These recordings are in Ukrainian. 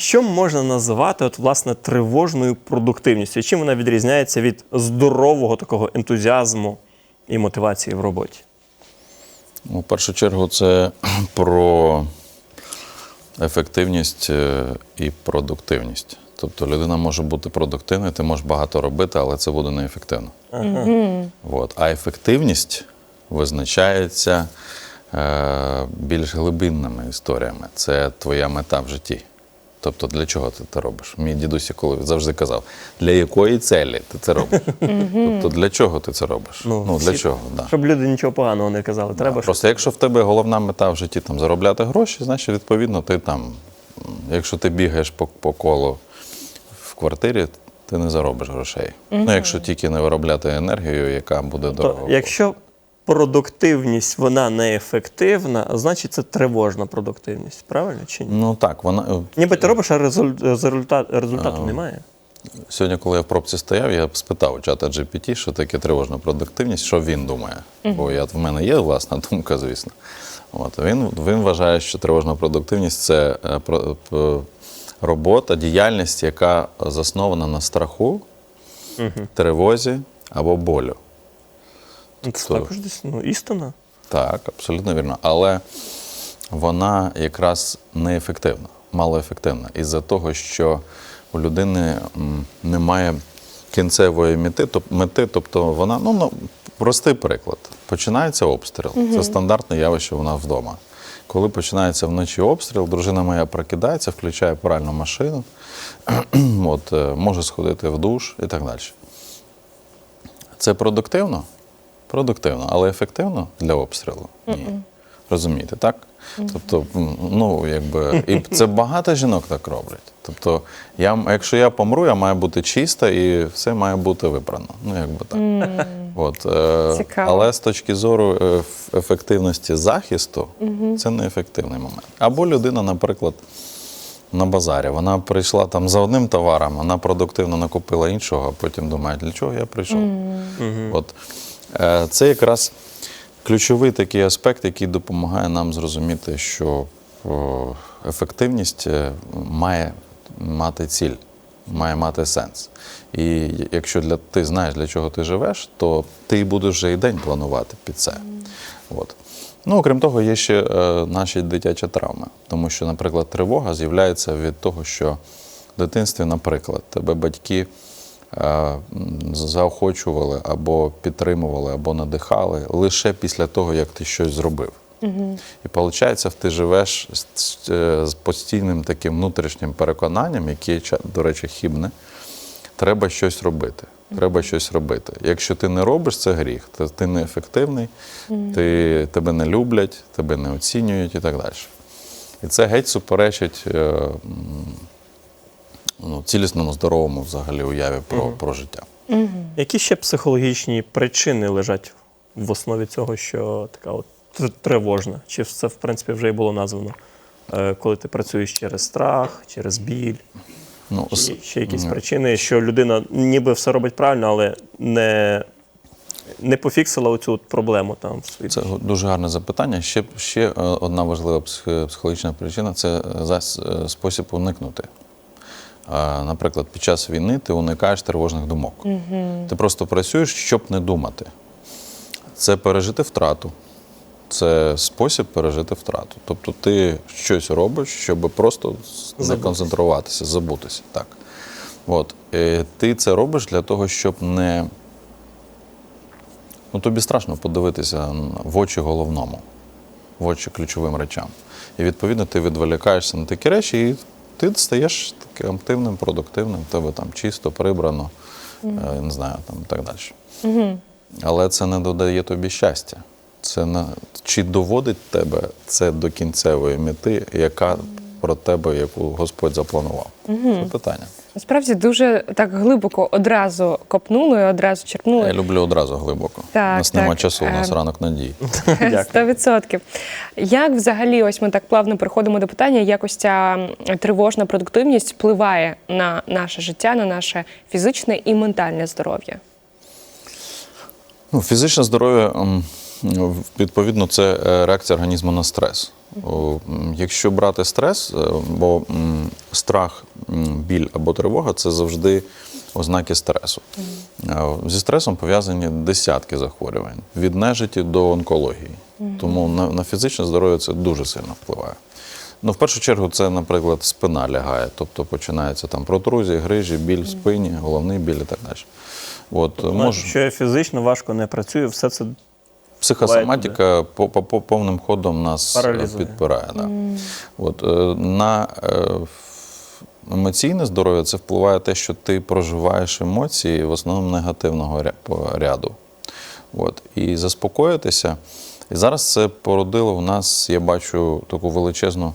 Що можна називати от, власне тривожною продуктивністю? Чим вона відрізняється від здорового такого ентузіазму і мотивації в роботі? У першу чергу це про ефективність е, і продуктивність. Тобто людина може бути продуктивною, ти можеш багато робити, але це буде неефективно. От. А ефективність визначається е, більш глибинними історіями. Це твоя мета в житті. Тобто, для чого ти це робиш? Мій дідусь коли завжди казав, для якої целі ти це робиш? тобто, для чого ти це робиш? Ну, для всі- чого? Да. Щоб люди нічого поганого не казали. Треба, щоб Просто якщо в тебе головна мета в житті там, заробляти гроші, значить, відповідно, ти там, якщо ти бігаєш по, по колу в квартирі, ти не заробиш грошей. Ну, якщо тільки не виробляти енергію, яка буде дорого. якщо продуктивність вона неефективна, значить це тривожна продуктивність. Правильно чи ні? Ну так, вона е, Ніби ти робиш, а результат, результату немає. сьогодні, коли я в пробці стояв, я спитав у чата GPT, що таке тривожна продуктивність, що він думає. Бо я, в мене є власна думка, звісно. От, він, він вважає, що тривожна продуктивність це е, робота, діяльність, яка заснована на страху, тривозі або болю. Це то- також десь ну, істина. Так, абсолютно вірно. Але вона якраз неефективна, малоефективна. Із-за того, що у людини немає кінцевої мети, мети, тобто вона, ну, ну простий приклад. Починається обстріл. Це стандартне явище нас вдома. Коли починається вночі обстріл, дружина моя прокидається, включає пральну машину, от, е, може сходити в душ і так далі. Це продуктивно? Продуктивно, але ефективно для обстрілу? Ні. Розумієте, так? Тобто, ну, якби, і це багато жінок так роблять. Тобто, я, якщо я помру, я маю бути чиста і все має бути випрано. Ну, якби так. От, е, Цікаво. але з точки зору е, еф- ефективності захисту, це неефективний момент. Або людина, наприклад, на базарі. Вона прийшла там за одним товаром, вона продуктивно накупила іншого, а потім думає, для чого я прийшов. От, е, це якраз ключовий такий аспект, який допомагає нам зрозуміти, що ефективність е, має мати ціль, має мати сенс. І якщо для, ти знаєш, для чого ти живеш, то ти будеш вже і день планувати під це. От. Ну, окрім того, є ще е, наші дитячі травми. Тому що, наприклад, тривога з'являється від того, що в дитинстві, наприклад, тебе батьки е, заохочували або підтримували, або надихали лише після того, як ти щось зробив. І виходить, ти живеш з, е, з постійним таким внутрішнім переконанням, яке, до речі, хібне. Треба щось робити. Треба щось робити. Якщо ти не робиш, це гріх. Ти, ти неефективний, ти, тебе не люблять, тебе не оцінюють і так далі. І це геть суперечить е, ну, цілісному, здоровому взагалі уяві про, про життя. Які ще психологічні причини лежать в основі цього, що така от тр- тривожна? Чи це, в принципі, вже і було названо? Е, Коли ти працюєш через страх, через біль, Ну, чи с- ще якісь причини, що людина ніби все робить правильно, але не, не пофіксила оцю от проблему там в своїй. Це дуже гарне запитання. Ще, ще е, одна важлива псих- психологічна причина це е, зас- е, спосіб уникнути. Наприклад, під час війни ти уникаєш тривожних думок. Ти просто працюєш, щоб не думати. Це пережити втрату. Це спосіб пережити втрату. Тобто ти щось робиш, щоб просто не концентруватися, забутися. Так. От. Е, Ти це робиш для того, щоб не Ну, тобі страшно подивитися в очі головному, в очі ключовим речам. І відповідно ти відволікаєшся на такі речі, і ти стаєш таким активним, продуктивним, тебе там чисто, прибрано, е, не знаю, там і так далі. Але це не додає тобі щастя. Це не... Чи доводить тебе це до кінцевої мети, яка про тебе, яку Господь запланував? Це питання. Насправді дуже так глибоко одразу копнули, одразу черпнули. Я люблю одразу глибоко. Так, у нас нема часу, у нас Е, ранок надії. Сто відсотків. Як взагалі, ось ми так плавно переходимо до питання, як ось ця тривожна продуктивність впливає на наше життя, на наше фізичне і ментальне здоров'я? Ну, фізичне здоров'я ем, Відповідно, це е, реакція організму на стрес. Якщо брати стрес, е, бо страх, біль або тривога це завжди ознаки стресу. Е, Зі стресом пов'язані десятки захворювань від нежиті до онкології. Тому на, фізичне здоров'я це дуже сильно впливає. Ну, в першу чергу, це, наприклад, спина лягає, тобто починається там протрузії, грижі, біль в спині, головний біль і так далі. От, може... Що я фізично важко не працюю, все це Психосоматика по, по, по повним ходом нас е, Паралізує. підпирає. Да. От, е, на е, емоційне здоров'я це впливає те, що ти проживаєш емоції в основному негативного ряду. От, і заспокоїтися. І зараз це породило в нас, я бачу таку величезну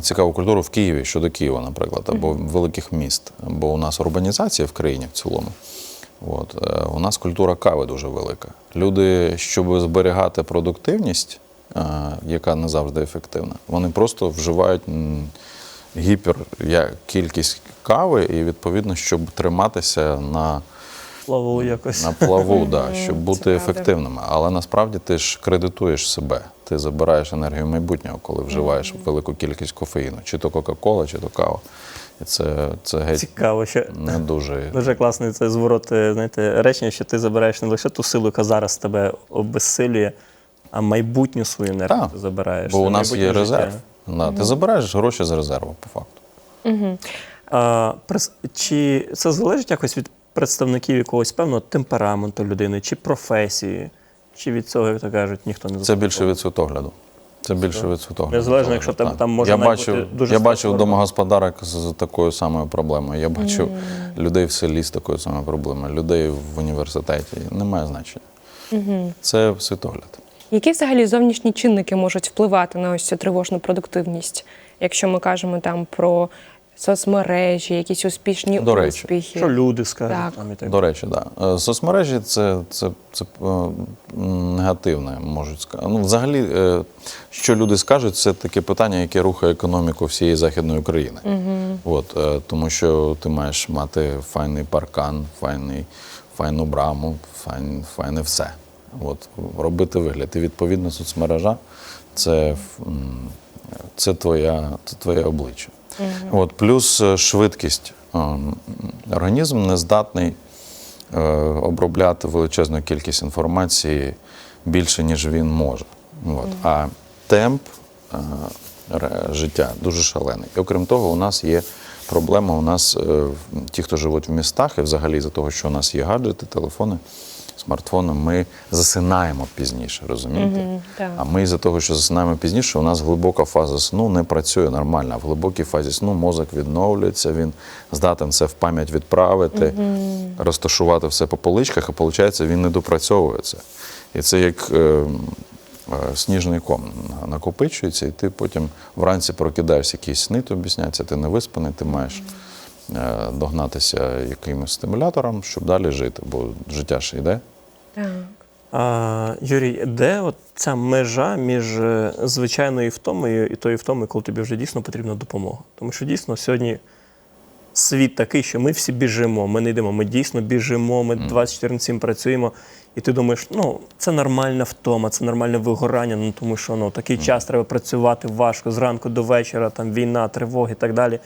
цікаву культуру в Києві щодо Києва, наприклад, або великих міст. Бо у нас урбанізація в країні в цілому. От, е, у нас культура кави дуже велика. Люди, щоб зберігати продуктивність, е, яка не завжди ефективна, вони просто вживають гіпер кількість кави, і відповідно, щоб триматися на, плаву якось. на плаву, да, щоб бути ефективними. Але насправді ти ж кредитуєш себе. Ти забираєш енергію майбутнього, коли вживаєш велику кількість кофеїну, чи то Кока-Кола, чи то кава. І це, це геть Цікаво, що не дуже. дуже класний цей зворот, е, знаєте, речення, що ти забираєш не лише ту силу, яка зараз тебе обезсилює, а майбутню свою енергію Так, ти забираєш. Бо у нас є резерв. Да, Ти забираєш гроші з резерву, по факту. А, прес- чи це залежить якось від представників якогось певного темпераменту людини, чи професії, чи від цього, як то кажуть, ніхто не Це більше від світогляду. Це більше від світогляду. Незалежно, якщо Так. там може я навіть бачив, бути дуже Я бачив домогосподарок з, з такою самою проблемою. Я бачив людей в селі з такою самою проблемою, людей в університеті. Немає значення. Це світогляд. Які взагалі зовнішні чинники можуть впливати на ось цю тривожну продуктивність, якщо ми кажемо там про соцмережі, якісь успішні До речі. успіхи? Що люди скажуть Так. там і так. До речі, да. Е, Соцмережі це, це, це е, м, негативне, можуть сказати. Ну, взагалі, е, що люди скажуть, це таке питання, яке рухає економіку всієї Західної України. От, е, тому що ти маєш мати файний паркан, файний, файну браму, файн, файне все. От, робити вигляд. І відповідно соцмережа це, м, це, твоя, це твоє обличчя. От, плюс е, швидкість. Ем, Організм не здатний е, обробляти величезну кількість інформації більше, ніж він може. От. А темп е, життя дуже шалений. І окрім того, у нас є проблема. У нас е, ті, хто живуть в містах, і взагалі за того, що у нас є гаджети, телефони, смартфони, ми засинаємо пізніше, розумієте? так. А ми із-за того, що засинаємо пізніше, у нас глибока фаза сну не працює нормально. А в глибокій фазі сну мозок відновлюється, він здатен це в пам'ять відправити, розташувати все по поличках, а виходить, він не допрацьовується. І це як е, е, сніжний ком накопичується, і ти потім вранці прокидаєшся, якісь сни тобі сняться, ти не виспаний, ти маєш е, догнатися якимось стимулятором, щоб далі жити, бо життя ж йде. Так. А, Юрій, де от ця межа між е, звичайною втомою і тою втомою, коли тобі вже дійсно потрібна допомога? Тому що дійсно сьогодні світ такий, що ми всі біжимо, ми не йдемо, ми дійсно біжимо, ми 24 на 7 працюємо. І ти думаєш, ну це нормальна втома, це нормальне вигорання, ну тому що ну такий час треба працювати важко зранку до вечора, там війна, тривоги і так далі.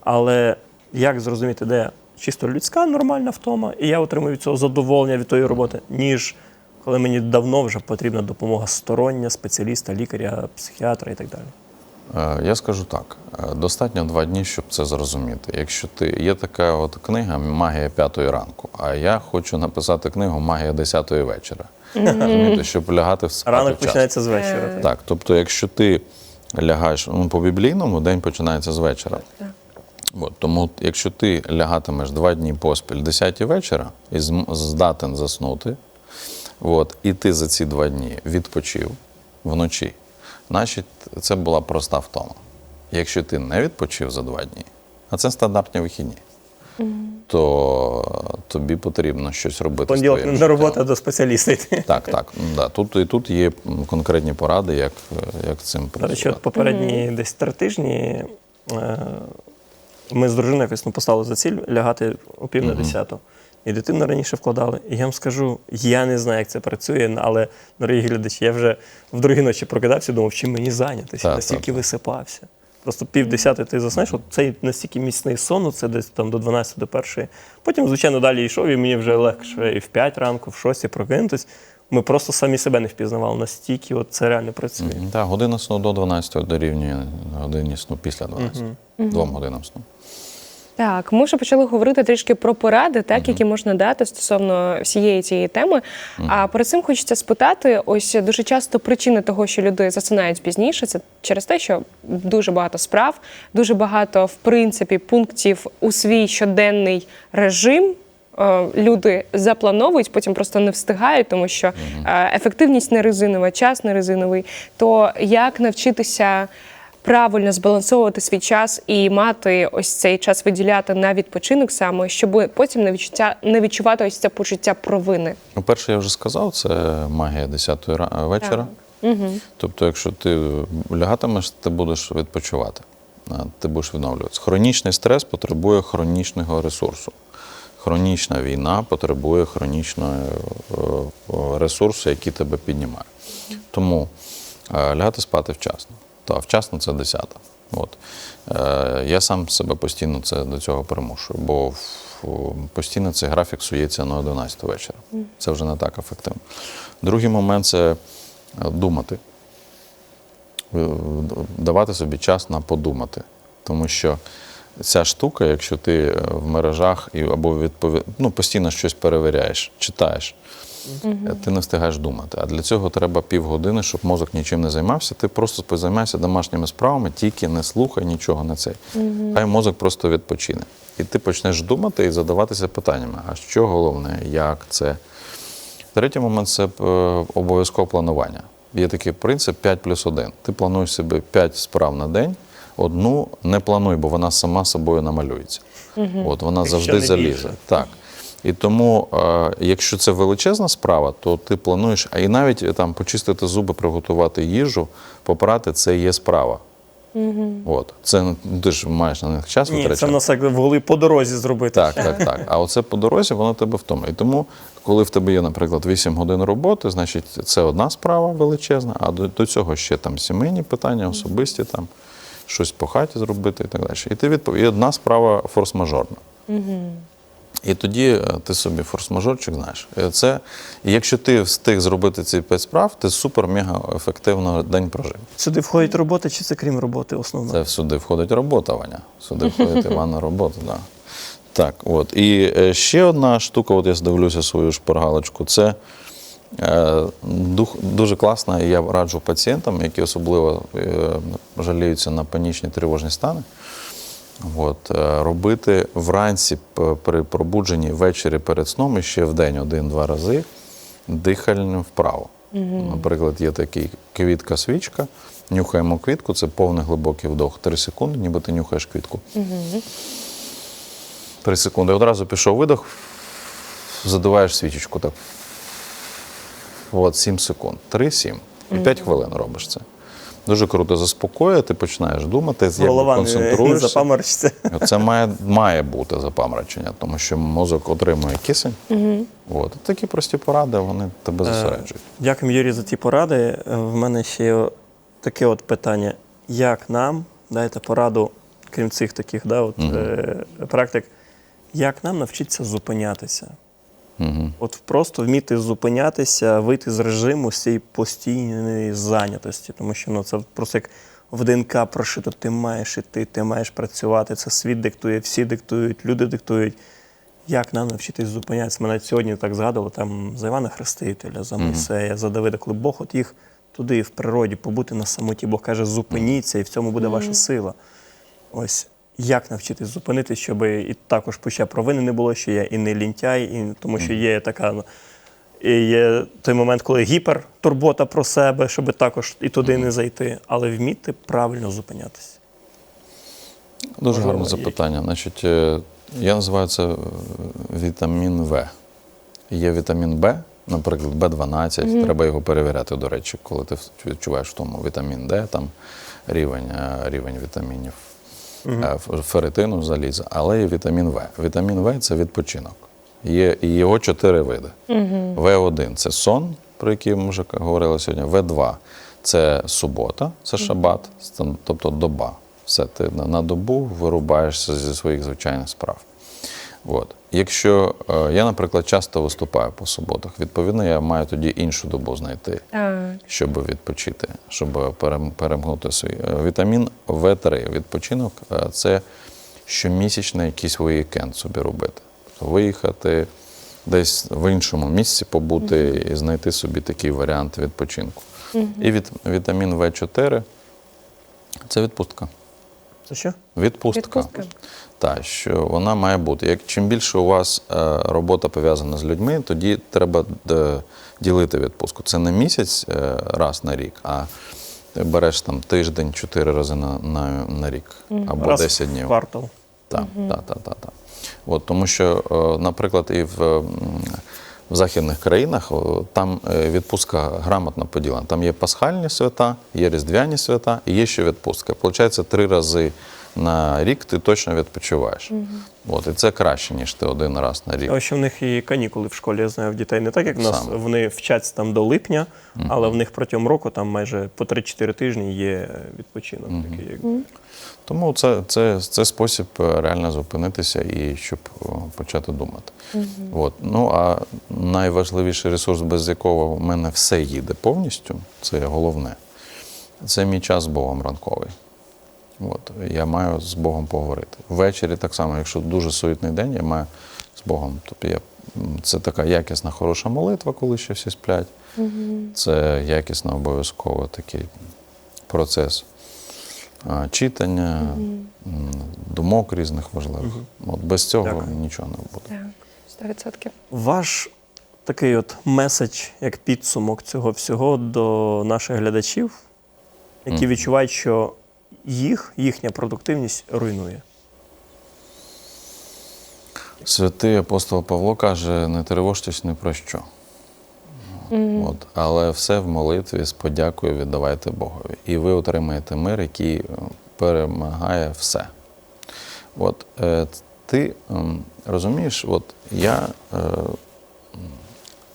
Але як зрозуміти, де чисто людська нормальна втома, і я отримую від цього задоволення від тої роботи, ніж коли мені давно вже потрібна допомога стороння, спеціаліста, лікаря, психіатра і так далі. Е, Я скажу так: е, достатньо два дні, щоб це зрозуміти. Якщо ти є така от книга Магія п'ятої ранку, а я хочу написати книгу Магія десятої вечора. Розумієте, щоб лягати в спати Ранок починається з вечора. Е, Так, тобто, якщо ти лягаєш ну, по біблійному, день починається з вечора. От, тому, якщо ти лягатимеш два дні поспіль 10 вечора і здатен заснути, от, і ти за ці два дні відпочив вночі, значить це була проста втома. Якщо ти не відпочив за два дні, а це стандартні вихідні, то тобі потрібно щось робити. Понеділок твоїм не життям. робота, а до спеціаліста йти. Так, так. Да. Тут, і тут є конкретні поради, як, як цим До речі, працювати. от попередні десь три тижні е, ми з дружиною якось ну, поставили за ціль лягати о пів на десяту. І дитину раніше вкладали. І я вам скажу, я не знаю, як це працює, але, дорогі глядачі, я вже в другій ночі прокидався, думав, чим мені зайнятися, Так, настільки так, висипався. Просто пів десяти ти заснеш, от цей настільки міцний сон, це десь там до 12 до першої. Потім, звичайно, далі йшов, і мені вже легше і в 5 ранку, в 6 прокинутись. Ми просто самі себе не впізнавали, настільки от це реально працює. Так, година сну до 12 дорівнює годині сну після 12. Двом годинам сну. Так, ми вже почали говорити трішки про поради, так, які можна дати стосовно всієї цієї теми. А перед цим хочеться спитати: ось дуже часто причини того, що люди засинають пізніше, це через те, що дуже багато справ, дуже багато, в принципі, пунктів у свій щоденний режим. Е, Люди заплановують, потім просто не встигають, тому що е, ефективність не резинова, час не резиновий. То як навчитися правильно збалансовувати свій час і мати ось цей час виділяти на відпочинок саме, щоб потім не відчуття не відчувати ось це почуття провини. Ну, перше, я вже сказав, це магія 10 ра- вечора. Тобто, якщо ти лягатимеш, ти будеш відпочивати, ти будеш відновлюватися. Хронічний стрес потребує хронічного ресурсу. Хронічна війна потребує хронічного е, е, ресурсу, який тебе піднімає. Тому е, лягати спати вчасно. Та вчасно це 10. От. Я сам себе постійно це, до цього примушую, бо постійно цей графік сується на 11 вечора. Це вже не так ефективно. Другий момент це думати. Давати собі час на подумати. Тому що ця штука, якщо ти е, в мережах і або відпові... ну, постійно щось перевіряєш, читаєш, е, ти не встигаєш думати. А для цього треба півгодини, щоб мозок нічим не займався. Ти просто позаймайся домашніми справами, тільки не слухай нічого на цей. Хай мозок просто відпочине. І ти почнеш думати і задаватися питаннями: а що головне, як це? Третій момент це е, обов'язкове планування. Є такий принцип 5 плюс 1. Ти плануєш собі 5 справ на день, одну не плануй, бо вона сама собою намалюється. От вона Якщо завжди залізе. Так. І тому, е, якщо це величезна справа, то ти плануєш, а і навіть е, там почистити зуби, приготувати їжу, попрати це є справа. От. Це ну, ти ж маєш на них час Ні, це витрачати. в нас як в голові по дорозі зробити. Так, так, так. А оце по дорозі, воно тебе втомлює. І тому, коли в тебе є, наприклад, 8 годин роботи, значить це одна справа величезна, а до, до цього ще там сімейні питання, особисті там, щось по хаті зробити і так далі. І ти відпов... і одна справа форс-мажорна. І тоді е, ти собі форс-мажорчик знаєш. І Це, і якщо ти встиг зробити ці п'ять справ, ти супер-мега ефективно день прожив. Сюди входить робота, чи це крім роботи основно? Це сюди входить робота, Ваня. Сюди входить Івана робота, да. так. От. І е, ще одна штука, от я дивлюся свою шпаргалочку, це е, дуже класна, і я раджу пацієнтам, які особливо е, жаліються на панічні тривожні стани. От, е, робити вранці при пробудженні ввечері перед сном і ще в день один-два рази дихальну вправо. Наприклад, є такий квітка свічка, нюхаємо квітку, це повний глибокий вдох. Три секунди, ніби ти нюхаєш квітку. Три секунди. Одразу пішов видох, задуваєш свічечку так. От, 7 секунд. 3-7. І 5 хвилин робиш це. Дуже круто заспокоює, ти починаєш думати, Голова концентруєшся. запаморочиться. Це має, має бути запаморочення, тому що мозок отримує кисень. От. Такі прості поради, вони тебе зосереджують. Дякую, Юрій, за ті поради. Е, В мене ще таке от питання: як нам дайте пораду, крім цих таких да, от, е, практик, як нам навчитися зупинятися? Угу. От просто вміти зупинятися, вийти з режиму з цієї постійної зайнятості, тому що ну, це просто як в ДНК прошито, ти маєш іти, ти маєш працювати, це світ диктує, всі диктують, люди диктують. Як нам навчитись зупинятися? Навіть сьогодні так згадували там за Івана Хрестителя, за Мойсея, за Давида, коли Бог от їх туди, в природі, побути на самоті. Бог каже, зупиніться, і в цьому буде ваша сила. Ось як навчитись зупинитись, щоб і також почав провини не було, що я і не лінтяй, і тому що є така. ну, І є той момент, коли гіпертурбота про себе, щоб також і туди не зайти, але вміти правильно зупинятися. Дуже Можливо, гарне є. запитання. Значить, е, я називаю це е, вітамін В. Є вітамін Б, наприклад, Б12. Треба його перевіряти, до речі, коли ти відчуваєш в тому вітамін Д, там рівень, е, рівень вітамінів е, феритину, заліза. Але є вітамін В. Вітамін В це відпочинок. Є, його чотири види. В1 це сон, про який ми вже говорили сьогодні. В2 це субота, це шабат, тобто доба. Все, ти на, на добу вирубаєшся зі своїх звичайних справ. От. Якщо е, я, наприклад, часто виступаю по суботах, відповідно, я маю тоді іншу добу знайти Так. щоб відпочити, щоб перемкнути свій е, вітамін В3. Відпочинок е, це щомісячний якийсь вікенд собі робити. Тобто Виїхати десь в іншому місці побути і знайти собі такий варіант відпочинку. І від, вітамін В4 це відпустка. Це що? Відпустка. Відпустка. Так, що вона має бути. Як чим більше у вас е, робота пов'язана з людьми, тоді треба е, ділити відпустку. Це не місяць е, раз на рік, а ти береш там тиждень, чотири рази на, на, на рік або Раз 10 в днів. квартал. Так, так, так, так, так. От, тому що, е, наприклад, і в, в західних країнах там відпустка грамотно поділена. Там є пасхальні свята, є різдвяні свята і є ще відпустка. Получається, три рази на рік ти точно відпочиваєш. От, і це краще, ніж ти один раз на рік. А ще в них і канікули в школі, я знаю, в дітей не так, як в нас. Саме. Вони вчаться там до липня, але в них протягом року там майже по 3-4 тижні є відпочинок. Такий, якби. Тому це, це, це спосіб е, реально зупинитися і щоб почати думати. От. Ну а найважливіший ресурс, без якого в мене все їде повністю, це головне. Це мій час з Богом ранковий. От. Я маю з Богом поговорити. Ввечері так само, якщо дуже суетний день, я маю з Богом. Тобто я, це така якісна, хороша молитва, коли ще всі сплять. Це якісно обов'язково такий процес а, читання, м, думок різних важливих. От без цього Дякую. нічого не буде. Так, 100%. Ваш такий от меседж, як підсумок цього всього до наших глядачів, які відчувають, що їх, їхня продуктивність руйнує. Святий апостол Павло каже: не тривожтесь ні про що. От, але все в молитві з подякою віддавайте Богові. І ви отримаєте мир, який е, перемагає все. От, е, ти ем, розумієш, от я е,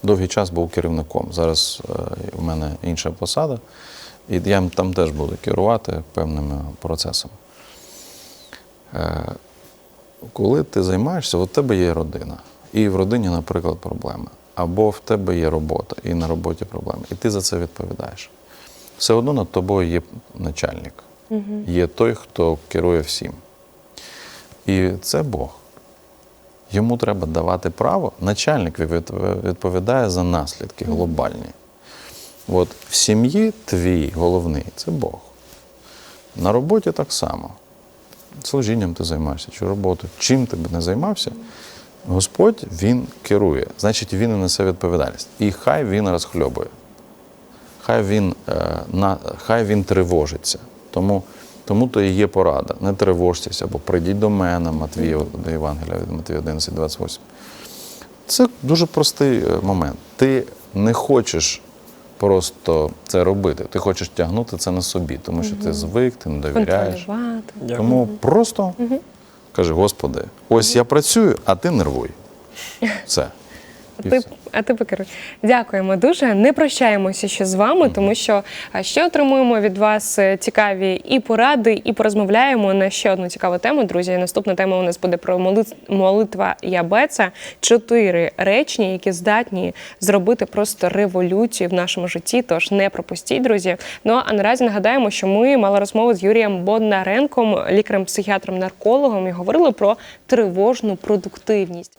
довгий час був керівником. Зараз е, в мене інша посада, і я там теж буду керувати певними процесами. Е, коли ти займаєшся, в тебе є родина, і в родині, наприклад, проблеми. Або в тебе є робота, і на роботі проблеми, і ти за це відповідаєш. Все одно над тобою є начальник, є той, хто керує всім. І це Бог. Йому треба давати право. Начальник відповідає за наслідки глобальні. От в сім'ї твій головний це Бог. На роботі так само. Служінням ти займаєшся, чи роботою, чим ти б не займався, Господь Він керує, значить, Він і несе відповідальність. І хай він розхльобує, хай він, е, на, хай він тривожиться. Тому, тому то і є порада. Не тривожтеся, або прийдіть до мене, Матвія, до Євангелія від Матвія 11, 28. Це дуже простий е, момент. Ти не хочеш просто це робити, ти хочеш тягнути це на собі, тому що ти звик, ти не довіряєш. Контролювати. Тому просто кажи, Господи, ось я працюю, а ти нервуй. Все. А ти, а ти покеруй. Дякуємо дуже. Не прощаємося ще з вами, тому що ще отримуємо від вас е, цікаві і поради, і порозмовляємо на ще одну цікаву тему. Друзі, наступна тема у нас буде про молит- молитва Ябеца. Чотири речення, які здатні зробити просто революцію в нашому житті. Тож не пропустіть, друзі. Ну а наразі нагадаємо, що ми мали розмову з Юрієм Боднаренком, лікарем-психіатром-наркологом, і говорили про тривожну продуктивність.